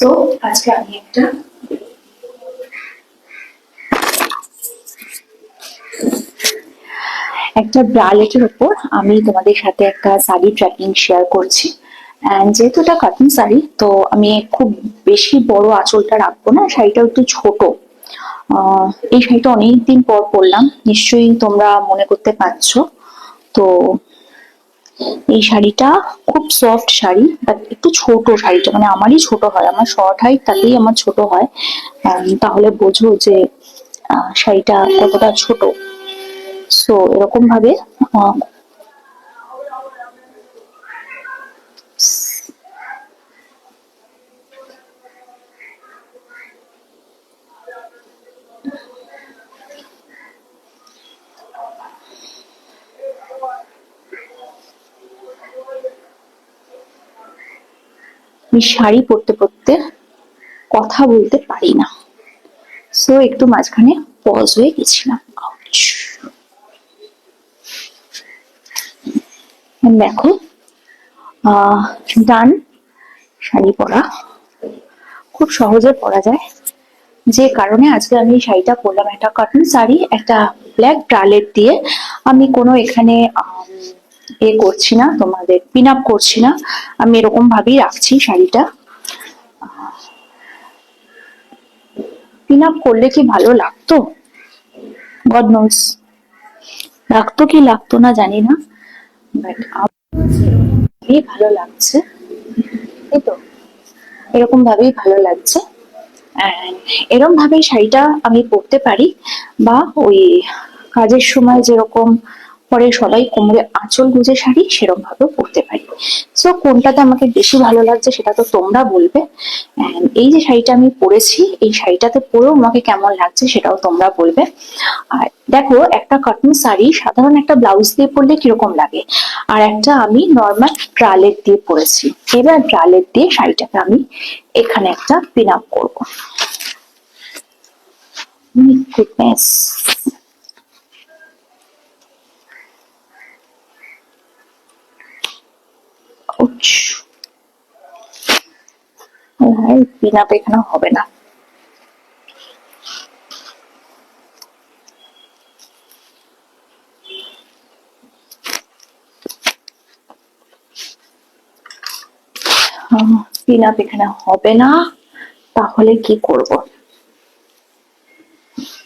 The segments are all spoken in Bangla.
সো আজকে আমি একটা একটা ব্রালেটের উপর আমি তোমাদের সাথে একটা শাড়ি ট্র্যাকিং শেয়ার করছি। অ্যান্ড যেহেতু এটা কাটিং শাড়ি, তো আমি খুব বেশি বড় আঁচলটা রাখব না শাড়িটা একটু ছোট। এই শাড়িটা অনেকদিন পর পরলাম, নিশ্চয়ই তোমরা মনে করতে পারছ। তো এই শাড়িটা খুব সফট শাড়ি বাট একটু ছোট শাড়িটা মানে আমারই ছোট হয়, আমার শর্ট হাইট তাতেই আমার ছোট হয়। তাহলে বোঝো যে শাড়িটা কতটা ছোট। সো এরকম ভাবে আমি শাড়ি পরতে পরতে কথা বলতে পারি না। সো একটু মাঝখানে পজ হয়ে গেছিলাম। দেখো ডান শাড়ি পরা। খুব সহজে পরা যায়। যে কারণে আজকে আমি শাড়িটা পরলাম, একটা কটন শাড়ি, একটা ব্ল্যাক ব্রালেট দিয়ে। আমি কোনো এখানে এ করছি না, তোমাদের পিন আপ করছি না। আমি এরকম ভাবেই রাখছি শাড়িটা। পিন আপ করলে কি ভালো লাগতো? গড নোস লাগতো কি লাগতো না জানি না। বাট খুবই ভালো লাগছে। এই তো। এরকম ভাবেই ভালো লাগছে। এরকম ভাবে শাড়িটা আমি পরতে পারি। বা ওই কাজের সময় যেরকম পরে সবাই কোমরে আঁচল গুজে শাড়ি সেরকম ভাবেও পরতে পারি। সো কোনটাতে আমাকে বেশি ভালো লাগছে সেটা তো তোমরা বলবে। এই যে শাড়িটা আমি পরেছি, এই শাড়িটাতে পরেও আমাকে কেমন লাগছে সেটাও তোমরা বলবে। আর দেখো, একটা কটন শাড়ি, সাধারণ একটা ব্লাউজ দিয়ে পরলে কীরকম লাগে? আর একটা আমি নর্মাল ব্রালেট দিয়ে পরেছি। এবার ব্রালেট দিয়ে শাড়িটাকে আমি এখানে একটা পিন আপ করব। মনে হয় পিন এখানে হবে না। পিন এখানে হবে না, তাহলে কি করব?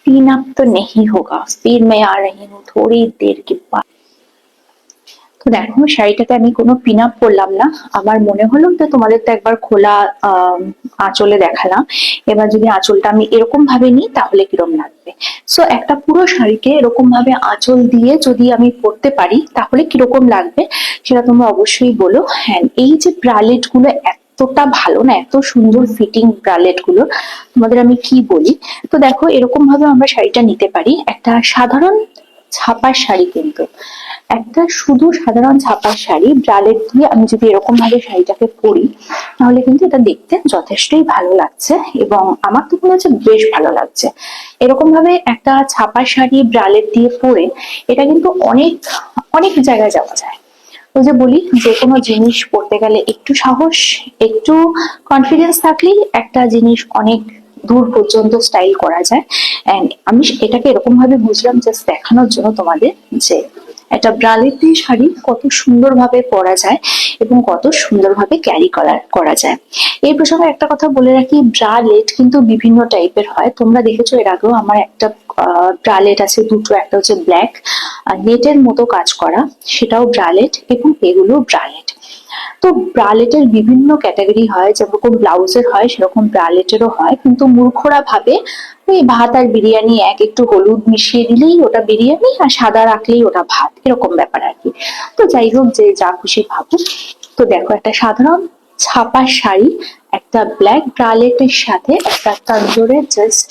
পিনাপ তো নেই হোগা স্পিড মে আ রহি হুঁ থোড়ি দের কি তো দেখো, শাড়িটাতে আমি কোনো পিন আপ করলাম না। আমার মনে হলো তো তোমাদের তো একবার খোলা আঁচলে দেখালাম। এবার যদি আঁচলটা আমি এরকম ভাবে নিই, তাহলে কিরম লাগবে? সো একটা পুরো শাড়িকে এরকম ভাবে আঁচল দিয়ে যদি আমি পরতে পারি, তাহলে কীরকম লাগবে? সেটা তোমরা অবশ্যই বলো। হ্যাঁ এই যে ব্রালেটগুলো এতটা ভালো না, এত সুন্দর ফিটিং ব্রালেটগুলো তোমাদের আমি কি বলি? তো দেখো, এরকম ভাবে আমরা শাড়িটা নিতে পারি। একটা সাধারণ ছাপার শাড়ি কিন্তু। একটা শুধু সাধারণ ছাপার শাড়ি, ব্রালেট দিয়ে আমি যদি এরকম ভাবে শাড়িটাকে পরি, তাহলে কিন্তু এটা দেখতে যথেষ্টই ভালো লাগছে এবং আমার তো মনে হচ্ছে বেশ ভালো লাগছে। এরকম ভাবে একটা ছাপার শাড়ি, ব্রালেট দিয়ে পরে এটা কিন্তু অনেক অনেক জায়গায় যাওয়া যায়। ওই যে বলি, যে কোনো জিনিস পড়তে গেলে একটু সাহস, একটু কনফিডেন্স থাকলেই একটা জিনিস অনেক দূর পর্যন্ত স্টাইল করা যায়। এন্ড আমি এটাকে এরকম ভাবে বুঝলাম জাস্ট দেখানোর জন্য তোমাদের যে একটা ব্রালেট দিয়ে শাড়ি কত সুন্দরভাবে পরা যায় এবং কত সুন্দরভাবে ক্যারি করা করা যায়। এই প্রসঙ্গে একটা কথা বলে রাখি ব্রালেট কিন্তু বিভিন্ন টাইপের হয়। তোমরা দেখেছ এর আগেও আমার একটা ব্রালেট আছে, দুটো, একটা হচ্ছে ব্ল্যাক নেটের মতো কাজ করা, সেটাও ব্রালেট এবং এগুলো ব্রালেট তো ব্রালেটের বিভিন্ন ক্যাটাগরি হয়, যেরকম ব্লাউজের হয়, সেরকম ব্রালেটেরও হয়। কিন্তু মূর্খরা ভাবে ওই ভাত আর বিরিয়ানি এক একটু হলুদ মিশিয়ে দিলেই ওটা বিরিয়ানি আর সাদা রাখলেই ওটা ভাত, এরকম ব্যাপার আর কি। তো যাই হোক, যে যা খুশি ভাবুক। তো দেখো একটা সাধারণ ছাপা শাড়ি, একটা ব্ল্যাক ব্রালেটের সাথে একটা তাঞ্জোরের জাস্ট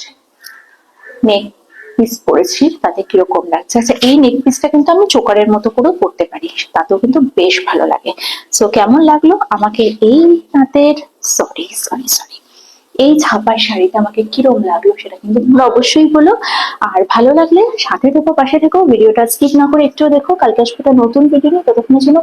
নেক পিস পরেছি তাতে কীরকম লাগছে? আচ্ছা এই নেক পিসটা কিন্তু আমি চোকারের মতো করেও পরতে পারি, তাতেও কিন্তু বেশ ভালো লাগে। সো কেমন লাগল? আমাকে এই তাঁতের সরি সরি সরি এই ছাপার শাড়িটা আমাকে কিরম লাগল সেটা কিন্তু তোমরা অবশ্যই বলো। আর ভালো লাগলে সাথে থেকো, পাশে থেকো, ভিডিওটা স্কিপ না করে একটু দেখো। কালকে আসবে নতুন ভিডিও নিয়ে, ততক্ষণের জন্য